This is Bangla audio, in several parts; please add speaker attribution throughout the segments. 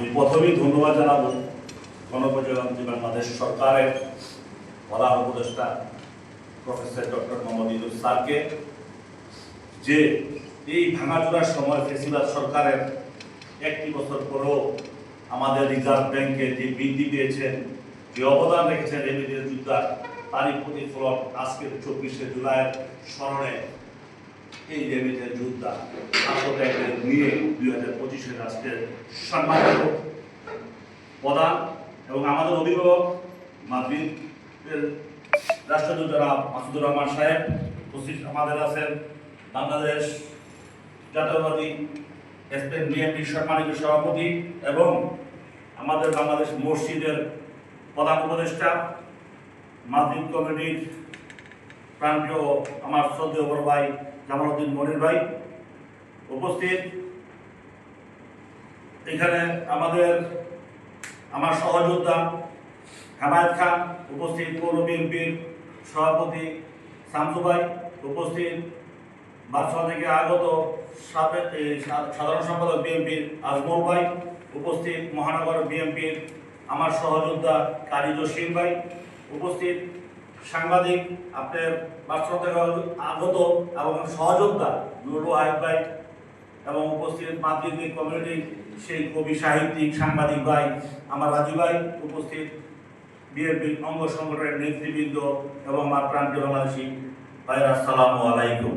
Speaker 1: আমি প্রথমেই ধন্যবাদ জানাব গণপ্রজাতন্ত্রী বাংলাদেশ সরকারের প্রধান উপদেষ্টা প্রফেসর ডক্টর মোহাম্মদ ইউনুস স্যারকে যে এই ভাঙাচোরার সময় ফেসিবাদ সরকারের একটি বছর পরেও আমাদের রিজার্ভ ব্যাংকে যে বৃদ্ধি পেয়েছেন যে অবদান রেখেছেন রেমিডিয়াল যোদ্ধা তারই প্রতিফলন আজকের চব্বিশে জুলাইয়ের স্মরণে এই রেমিডিয়াল যোদ্ধা আত্মত্যাগের নিয়ে দুই হাজার পঁচিশের আজকের সম্মানিত প্রধান এবং আমাদের অভিভাবক মাদ্রিদের রাষ্ট্রদূত মাসুদুর রহমান সাহেব উপস্থিত আমাদের আছেন। বাংলাদেশ জাতীয়বাদী এসপেন বিএনপির সম্মানিত সভাপতি এবং আমাদের বাংলাদেশ মসজিদের প্রধান উপদেষ্টা মাদ্রিদ কমিটির প্রান্তীয় আমার শ্রদ্ধেয় বড় ভাই জামালউদ্দিন মনির ভাই, উপস্থিত। এখানে আমাদের আমার সহযোদ্ধা হেমায়ত খান, উপস্থিত পৌর বিএনপির সভাপতি শামসু ভাই, উপস্থিত বাদশাহ থেকে আগত সাধারণ সম্পাদক বিএনপির আজমল ভাই, উপস্থিত মহানগর বিএনপির আমার সহযোদ্ধা কাজী জসিম ভাই, উপস্থিত সাংবাদিক আপনার থেকে আগত এবং সহযোদ্ধা নুরুল আহেদ ভাই এবং উপস্থিত মাতৃত্বিক কমিউনিটির সেই কবি সাহিত্যিক সাংবাদিক ভাই আমার রাজু ভাই উপস্থিত বিএনপির অঙ্গ সংগঠনের নেতৃবৃন্দ এবং আমার প্রান্তীয় বাংলাদেশি ভাইরা আসসালামু আলাইকুম।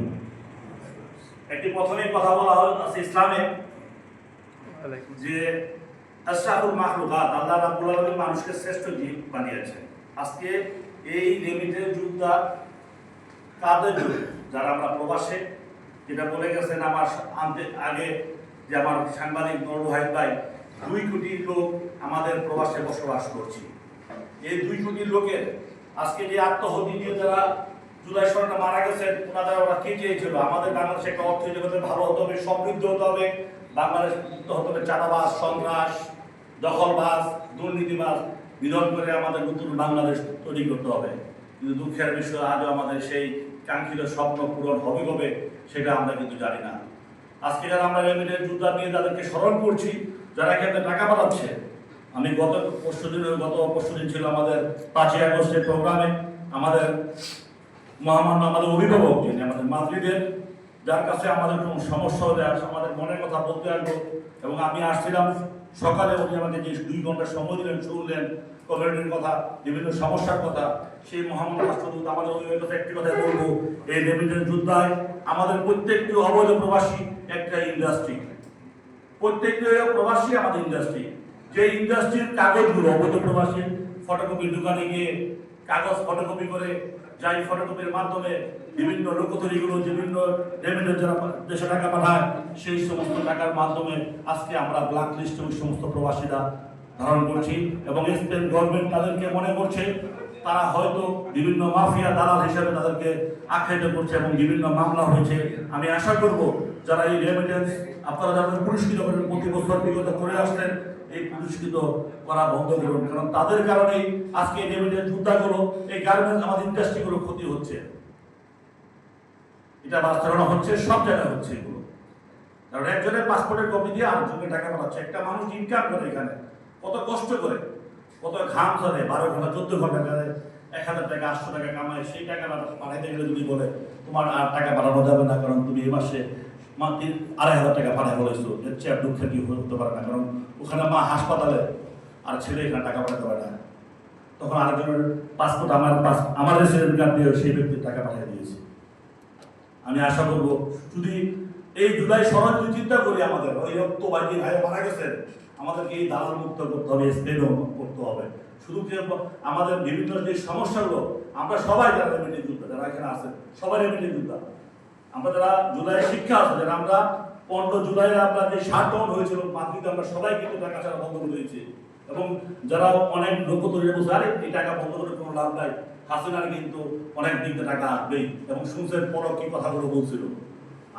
Speaker 1: একটি প্রথমেই কথা বলা আছে ইসলামে যে আশরাফুল মাখলুকাত আল্লাহ রাব্বুল আলামিন মানুষকে শ্রেষ্ঠ জীব বানিয়েছেন। আজকে এই লিমিটের যুগটা কাদের যুগ যারা আমরা প্রবাসে, যেটা বলে গেছেন আমার আনতে আগে যে আমার সাংবাদিক হাইদ ভাই, দুই কোটি লোক আমাদের প্রবাসে বসবাস করছি। এই দুই কোটি লোকের আজকে যে আত্মহত্যা দিয়ে যারা জুলাই সরকার মারা গেছেন ওনারা ওরা কি চেয়েছিল? আমাদের বাংলাদেশে একটা অর্থনীতি ভালো হতে হবে, সমৃদ্ধ হতে হবে। বাংলাদেশ মুক্ত হতে হবে, চাঁদাবাজ, সন্ত্রাস, দখলবাজ, দুর্নীতিবাজ। বিরোধ করে আমাদের নতুন বাংলাদেশ তৈরি করতে হবে। কিন্তু দুঃখের বিষয়, আজও আমাদের সেই কাঙ্ক্ষিত স্বপ্ন পূরণ হবে কবে সেটা আমরা কিন্তু জানি না। আজকে যারা আমরা রেমিটের যোদ্ধা নিয়ে তাদেরকে স্মরণ করছি, যারা এখানে টাকা পাঠাচ্ছে, আমি গত পরশু দিন, গত পরশু দিন ছিল আমাদের পাঁচই আগস্টের প্রোগ্রামে, আমাদের মহামান্য আমাদের অভিভাবক যিনি আমাদের মাতৃদের যার কাছে আমাদের কোনো সমস্যা হলে আমাদের মনের কথা বলতে আসব। এবং আমি আসছিলাম সকালে, উনি আমাকে যে দুই ঘণ্টা সময় দিলেন, শুনলেন কমিউনিটির কথা, বিভিন্ন সমস্যার কথা, সেই মহামান্য রাষ্ট্রদূত আমাদের অভিভাবকের কাছে একটি কথা বলব, এই রেমিটেন্স যুদ্ধায় আমাদের প্রত্যেকটি অবৈধ প্রবাসী একটা ইন্ডাস্ট্রি প্রত্যেকটি প্রবাসী আমাদের ইন্ডাস্ট্রি যে ইন্ডাস্ট্রির কাগজগুলো, অবৈধ প্রবাসী ফটোকপির দোকানে গিয়ে কাগজ ফটোকপি করে যাই ফটোকপির মাধ্যমে বিভিন্ন লোকতরিগুলো, বিভিন্ন রেমিটেন্স যারা দেশে টাকা পাঠায়, সেই সমস্ত টাকার মাধ্যমে আজকে আমরা ব্ল্যাক লিস্টে ওই সমস্ত প্রবাসীরা ধারণ করছি এবং স্পেন গভর্নমেন্ট তাদেরকে মনে করছে, তারা হয়তো বিভিন্ন মাফিয়া দালাল হিসেবে তাদেরকে আখ্যায়িত করছে এবং বিভিন্ন মামলা হয়েছে। আমি আশা করব যারা এই রেমিটেন্স আপনারা যাদের পুরস্কৃত করেন প্রতি বছর বিগত করে আসছেন এই পুরস্কৃত করা বন্ধ করুন, কারণ তাদের কারণেই আজকে এই রেমিটেন্স যুদ্ধাগুলো এই গার্মেন্টস আমাদের ইন্ডাস্ট্রিগুলো ক্ষতি হচ্ছে। এটা বাস্তবায়ন হচ্ছে, সব জায়গায় হচ্ছে এগুলো। কারণ একজনের পাসপোর্টের কপি দিয়ে আরেকজনের টাকা পাঠাচ্ছে। একটা মানুষ ইনকাম করে এখানে, কত কষ্ট করে, কত ঘাম ধরে, বারো ঘণ্টা, চোদ্দ ঘণ্টা করে এক হাজার টাকা, আটশো টাকা কামায়, সেই টাকা পাঠাইতে গেলে যদি বলে, তোমার আর টাকা পাঠানো যাবে না, কারণ তুমি এই মাসে মা আড়াই হাজার টাকা পাঠায় বলেছ এর আর দুঃখের কি হতে পারে না, কারণ ওখানে মা হাসপাতালে আর ছেলে এখানে টাকা পাঠাতে পারে না। তখন আরেকজনের পাসপোর্ট আমার পাস আমার রেসিডেন্ট কার্ড দিয়ে সেই ব্যক্তির টাকা পাঠিয়ে দিয়েছে। আমি আশা করব, যদি এই জুলাই সরাজ যদি চিন্তা করি আমাদের, ওই রক্তবাহী ভাই মারা গেছেন, আমাদেরকে এই দালাল মুক্ত করতে হবে স্পেনও করতে হবে। শুধু যে আমাদের বিভিন্ন যে সমস্যাগুলো, আমরা সবাই যারা রেমিডি যোদ্ধা, যারা এখানে আছেন, সবাই রেমিডি যোদ্ধা। আমরা যারা জুলাই শিক্ষা আছে, যারা আমরা পনেরো জুলাই আমরা যে ষাট ডাউন হয়েছিল মাতৃতে আমরা সবাই কিন্তু টাকা ছাড়া বন্ধ করে দিয়েছি। এবং যারা অনেক লোক তৈরি বলছে আরে এই টাকা বন্ধ করে কোনো লাভ নাই, হাসিনার কিন্তু অনেক দিক টাকা আসবেই, এবং শুনছেন পর কি কথাগুলো বলছিল।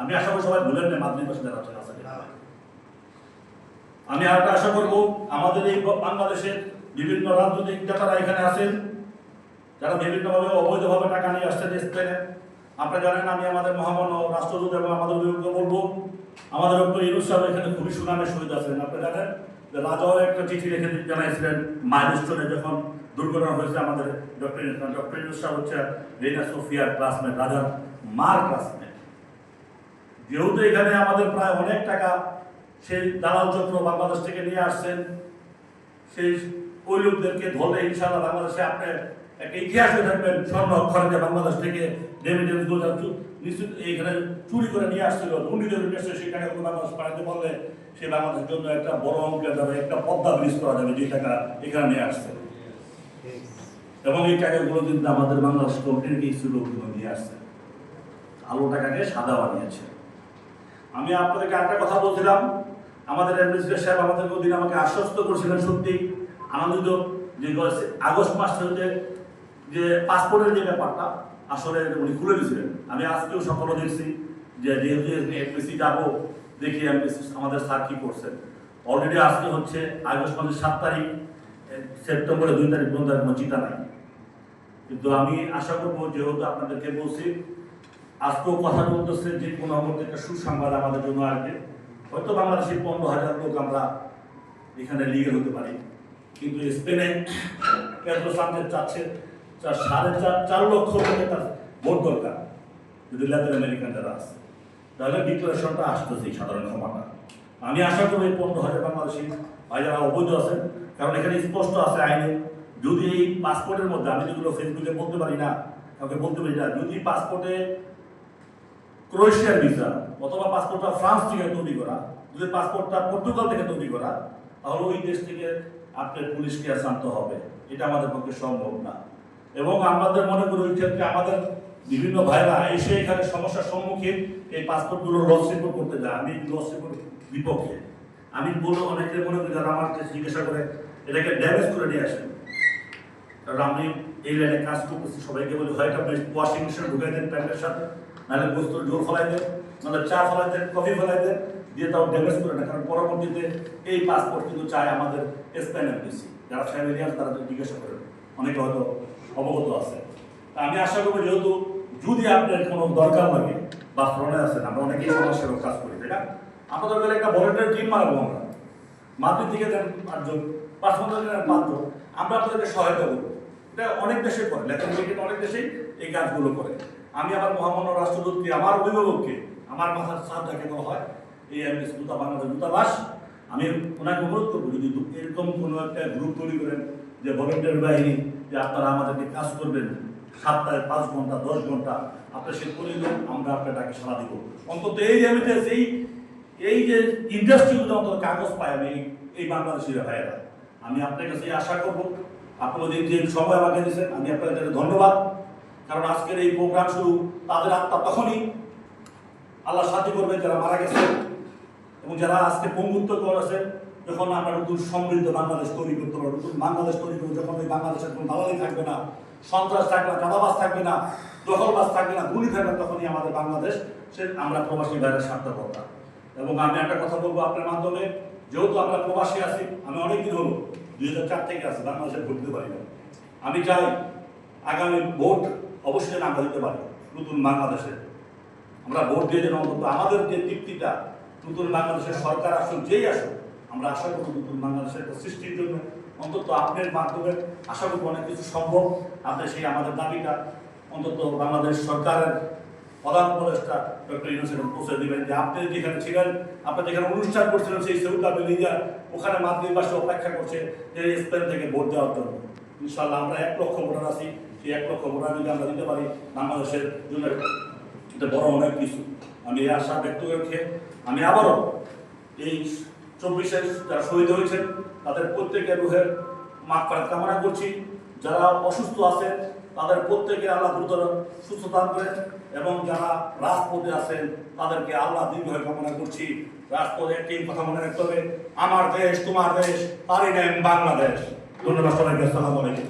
Speaker 1: আমি আশা করি সবাই ভুলেন না মাতৃভাষা যারা আছেন। আমি আরেকটা আশা করব, আমাদের এই বাংলাদেশের বিভিন্ন রাজনৈতিক নেতারা এখানে আছেন, যারা বিভিন্নভাবে অবৈধভাবে টাকা নিয়ে আসছেন স্পেনে। আপনারা জানেন আমি আমাদের মহামান্য রাষ্ট্রদূত এবং আমাদের অভিভাবককে বলব, আমাদের ডক্টর ইউনুস সাহেব এখানে খুবই সুনামের সহিত আছেন। আপনারা জানেন যে রাজাও একটা চিঠি লিখে জানাইছিলেন মাইলস্টোনে যখন দুর্ঘটনা হয়েছে আমাদের ডক্টর ডক্টর সাহেব হচ্ছে রেনা সোফিয়ার ক্লাসমেট রাজার মার ক্লাসমেট। যেহেতু এখানে আমাদের প্রায় অনেক টাকা সেই দালাল চক্র বাংলাদেশ থেকে নিয়ে আসছেন, সেই ওই লোকদেরকে ধরলে ইনশাআল্লাহ বাংলাদেশে আপনি একটা ইতিহাস থাকবেন স্বর্ণ যে বাংলাদেশ থেকে রেমিটেন্স দু হাজার নিশ্চিত এইখানে চুরি করে নিয়ে আসছিল। দুর্নীতি করে নিয়ে সেই টাকাগুলো বাংলাদেশ পাঠাতে বললে সেই বাংলাদেশের জন্য একটা বড় অঙ্কের যাবে একটা পদ্মা ব্রিজ করা যাবে যে টাকা এখানে নিয়ে আসছে। এবং এই টাকাগুলো কিন্তু আমাদের বাংলাদেশ কোম্পানির কিছু লোকগুলো নিয়ে আসছে। আলো টাকাকে সাদা বানিয়েছে। আমি আপনাদেরকে একটা কথা বলছিলাম। আমাদের অ্যাডমিনিস্ট্রেটর সাহেব আমাদের ওদিন আমাকে আশ্বস্ত করেছিলেন সত্যি। আনন্দিত যে আগস্ট মাস থেকে যে পাসপোর্টের যে ব্যাপারটা, আসলে উনি খুলে দিয়েছিলেন। আমি আজকেও সকালে দেখছি যে যেহেতু এমবিসি যাব, দেখি এমবিসি আমাদের স্যার কি করছেন অলরেডি আজকে হচ্ছে আগস্ট মাসের সাত তারিখ সেপ্টেম্বরের দুই তারিখ পর্যন্ত কোনো চিন্তা নাই। কিন্তু আমি আশা করব, যেহেতু আপনাদেরকে বলছি, আজকেও কথা বলতেছে যে কোনো মুহূর্তে একটা সুসংবাদ আমাদের জন্য আসবে। হয়তো বাংলাদেশের পনেরো হাজার লোক আমরা এখানে লিগে হতে পারি। কিন্তু স্পেনে পেট্রো সামনের চাচ্ছে চার সাড়ে চার চার লক্ষ লোকের তার ভোট দরকার, যদি ল্যাটিন আমেরিকান যারা আছে। তাহলে ডিক্লারেশনটা আসতেছে সাধারণ ক্ষমাটা। আমি আশা করি এই পনেরো হাজার বাংলাদেশি ভাই যারা অবৈধ আছেন, কারণ এখানে স্পষ্ট আছে আইনে, যদি এই পাসপোর্টের মধ্যে, আমি যেগুলো ফেসবুকে বলতে পারি না, কাউকে বলতে পারি না, যদি পাসপোর্টে ক্রোয়েশিয়ার ভিসা অথবা পাসপোর্টটা ফ্রান্স থেকে তৈরি করা, যদি পাসপোর্টটা পর্তুগাল থেকে তৈরি করা, তাহলে ওই দেশ থেকে আপনার পুলিশকে আনতে হবে। এটা আমাদের পক্ষে সম্ভব না। এবং আমাদের মনে করি ওই ক্ষেত্রে আমাদের বিভিন্ন ভাইরা এসে এখানে সমস্যার সম্মুখীন এই পাসপোর্টগুলো লস রিপোর্ট করতে যায়। আমি লস রিপোর্ট বিপক্ষে। আমি বলব অনেকে মনে করি যারা আমাকে জিজ্ঞাসা করে, এটাকে ড্যামেজ করে নিয়ে আসেন। কারণ আমি এই লাইনে কাজ করতেছি, সবাইকে বলি, হয় আপনি ওয়াশিং মেশিন ঢুকাই দেন প্যান্টের সাথে, নাহলে বস্তুর জোর ফলাই দেন, নাহলে চা ফলাই দেন কফি ফলাই দেন, দিয়ে তাও ড্যামেজ করে না। কারণ পরবর্তীতে এই পাসপোর্ট কিন্তু চায় আমাদের স্পেন এমবিসি যারা ফ্যামিলি আছে তারা জিজ্ঞাসা করেন। অনেকে হয়তো অবগত আছে। আমি আশা করব যেহেতু যদি আপনার কোনো দরকার লাগে বা ফ্রনে আছেন আমরা অনেকেই সমাজ সেবক কাজ করি, তাই না? আমাদের বেলা একটা ভলেন্টিয়ার টিম মারাবো আমরা। মাতৃ থেকে দেন পাঁচজন পাঁচ দেন পাঁচজন। আমরা আপনাদেরকে সহায়তা করব। এটা অনেক দেশে করে ল্যাটিন আমেরিকান অনেক দেশেই এই কাজগুলো করে। আমি আমার মহামান্য রাষ্ট্রদূতকে, আমার অভিভাবককে, আমার মাথার সাথ যাকে বলা হয়, এই আমি দূতা দূতাবাস। আমি ওনাকে অনুরোধ করব, যদি এরকম কোনো একটা গ্রুপ তৈরি করেন যে ভলেন্টিয়ার বাহিনী যে আপনারা আমাদেরকে কাজ করবেন, সাতটায় পাঁচ ঘণ্টা, দশ ঘণ্টা, আপনার সে করে আমরা আপনার ডাকে সারা দিব। অন্তত এই রেমিটেন্স এই এই যে ইন্ডাস্ট্রিগুলো অন্তত কাগজ পাই আমি, এই- বাংলাদেশের ভাইয়েরা। আমি আপনার কাছে আশা করব। আপনাদের যে সময় আমাকে দিয়েছেন, আমি আপনাদের ধন্যবাদ। কারণ আজকের এই প্রোগ্রাম শুরু, তাদের আত্মা তখনই আল্লাহ সাহায্য করবে যারা মারা গেছে এবং যারা আজকে পঙ্গুত্ব করেছে যখন আমরা নতুন সমৃদ্ধ বাংলাদেশ তৈরি করতে পারব, নতুন বাংলাদেশ তৈরি করব, যখন ওই বাংলাদেশের কোনো দালালি থাকবে না, সন্ত্রাস থাকবে না, চাঁদাবাজ থাকবে না, দখলবাজ থাকবে না, গুলি থাকবে তখনই আমাদের বাংলাদেশ, সে আমরা প্রবাসী ভাইয়ের সার্থকতা এবং আমি একটা কথা বলব আপনার মাধ্যমে, যেহেতু আমরা প্রবাসী আছি, আমি অনেক দিন হলো, দুই হাজার চার থেকে আছি, বাংলাদেশে ভোট দিতে পারি না আমি চাই আগামী ভোট অবশ্যই আমরা দিতে পারি, নতুন বাংলাদেশে। আমরা ভোট দিয়ে যেন অন্তত আমাদের যে তৃপ্তিটা, নতুন বাংলাদেশের সরকার আসুক, যেই আসুক আমরা আশা করব নতুন বাংলাদেশের একটা সৃষ্টির জন্য অন্তত আপনার মাধ্যমে আশা করব অনেক কিছু সম্ভব। আপনি সেই আমাদের দাবিটা অন্তত বাংলাদেশ সরকারের প্রধান উপদেষ্টা ডক্টর ইউনুসের পৌঁছে দেবেন যে আপনি যেখানে ছিলেন, আপনি যেখানে অনুষ্ঠান করছিলেন, সেই সেউটা বেলিয়া ওখানে মাতৃ পাশে অপেক্ষা করছে যে স্পেন থেকে ভোট দেওয়ার জন্য। ইনশাল্লাহ আমরা এক লক্ষ ভোটার আছি, সেই এক লক্ষ ভোটার যদি আমরা দিতে পারি, বাংলাদেশের জন্য এটা বড় অনেক কিছু। আমি এই আশা ব্যক্ত রেখে আমি আবারও এই চব্বিশে যারা শহীদ হয়েছেন, তাদের প্রত্যেকের রুহের মাফারাত কামনা করছি। যারা অসুস্থ আছেন, তাদের প্রত্যেকে আল্লাহ দ্রুত সুস্থ দান করেন এবং যারা রাজপথে আছেন, তাদেরকে আল্লাহ দীর্ঘ কামনা করছি। রাজপথে একটি কথা মনে রাখতে হবে। আমার দেশ, তোমার দেশ তারই নাম বাংলাদেশ। ধন্যবাদ সবাইকে, আসসালামু আলাইকুম।